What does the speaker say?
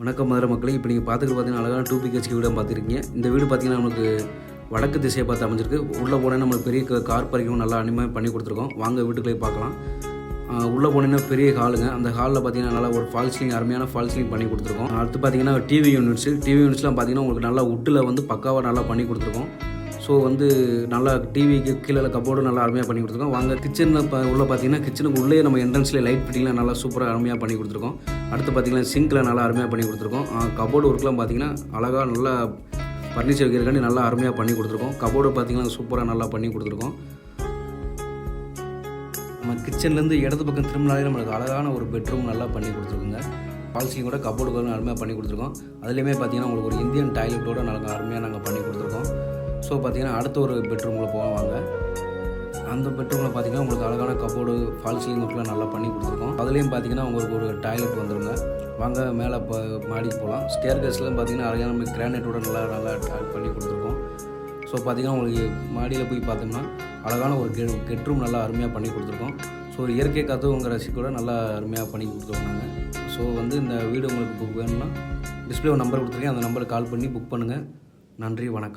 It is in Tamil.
வணக்கம் மதுரை மக்களே. இப்போ நீங்கள் பார்த்துக்கிட்டு பார்த்தீங்கன்னா அழகான டூ பிஹெச்கே வீடு பார்த்துருக்கீங்க. இந்த வீடு பார்த்தீங்கன்னா நமக்கு வடக்கு திசையை பார்த்து அமைஞ்சிருக்கு. உள்ளே போனேன்னா நம்மளுக்கு பெரிய கார் பார்க்கிங் நல்லா அனிமையாக பண்ணி கொடுத்துருக்கோம். வாங்க வீட்டுக்குள்ளே பார்க்கலாம். உள்ளே போனீங்கன்னா பெரிய ஹாலுங்க அந்த ஹாலில் பார்த்தீங்கன்னா நல்லா ஒரு ஃபால் சீலிங் அருமையான ஃபால் சீலிங் பண்ணி கொடுத்துருக்கோம். அடுத்து பார்த்தீங்கன்னா டிவி யூனிட்ஸ் டிவி யூனிட்ஸ்லாம் பார்த்தீங்கன்னா உங்களுக்கு நல்லா உட்டில் வந்து பக்காவாக நல்லா பண்ணி கொடுத்துருக்கோம். ஸோ வந்து நல்லா டிவிக்கு கீழே கபோர்டு நல்லா அருமையாக பண்ணி கொடுத்துருக்கோம். வாங்க கிச்சனில் இப்போ உள்ளே பார்த்தீங்கன்னா கிச்சனுக்கு உள்ளே நம்ம என்ட்ரன்ஸில் லைட் ஃபிட்டிங்லாம் நல்லா சூப்பராக அருமையாக பண்ணி கொடுத்துருக்கோம். அடுத்து பார்த்தீங்கன்னா சிங்கில் நல்லா அருமையாக பண்ணி கொடுத்துருக்கோம். கபோர்டு ஒர்க்லாம் பார்த்தீங்கன்னா அழகாக நல்லா ஃபர்னிச்சர் வைக்கிறக்காண்டி நல்லா அருமையாக பண்ணி கொடுத்துருக்கோம். கபோர்டு பார்த்தீங்கன்னா சூப்பராக நல்லா பண்ணி கொடுத்துருக்கோம். நம்ம கிச்சன்லேருந்து இடது பக்கம் திரும்பினாலே நம்மளுக்கு அழகான ஒரு பெட்ரூம் நல்லா பண்ணி கொடுத்துருக்குங்க. பால்சியும் கூட கபோர்டு கூட அருமையாக பண்ணி கொடுத்துருக்கோம். அதுலேயுமே பார்த்தீங்கன்னா உங்களுக்கு ஒரு இந்தியன் டாய்லெட்டோட நல்லா அருமையாக நாங்கள் பண்ணி கொடுத்துருக்கோம். ஸோ பார்த்தீங்கன்னா அடுத்த ஒரு பெட்ரூமில் போவாங்க. அந்த பெட்ரூமில் பார்த்தீங்கன்னா உங்களுக்கு அழகான கபோர்டு ஃபால் சீலிங் ஒர்க்லாம் நல்லா பண்ணி கொடுத்துருக்கோம். அதுலேயும் பார்த்தீங்கன்னா உங்களுக்கு ஒரு டாய்லெட் வந்துருங்க. வாங்க மேலே இப்போ மாடிக்கு போகலாம் ஸ்டேர் கேஸ்லாம் பார்த்தீங்கன்னா அழகான நம்ம கிரானைட்டோட நல்லா நல்லா டாய் பண்ணி கொடுத்துருக்கோம். ஸோ பார்த்தீங்கன்னா உங்களுக்கு மாடியில் போய் பார்த்தோம்னா அழகான ஒரு கெ கெட்ரூம் நல்லா அருமையாக பண்ணி கொடுத்துருக்கோம். ஸோ ஒரு இயற்கை காற்று உங்கள் ரசிக்கூட நல்லா அருமையாக பண்ணி கொடுத்துருக்கோம் நாங்கள் ஸோ வந்து இந்த வீடு உங்களுக்கு புக் வேணும்னா டிஸ்பிளே நம்பர் கொடுத்துருக்கேன். அந்த நம்பருக்கு கால் பண்ணி புக் பண்ணுங்கள் நன்றி வணக்கம்.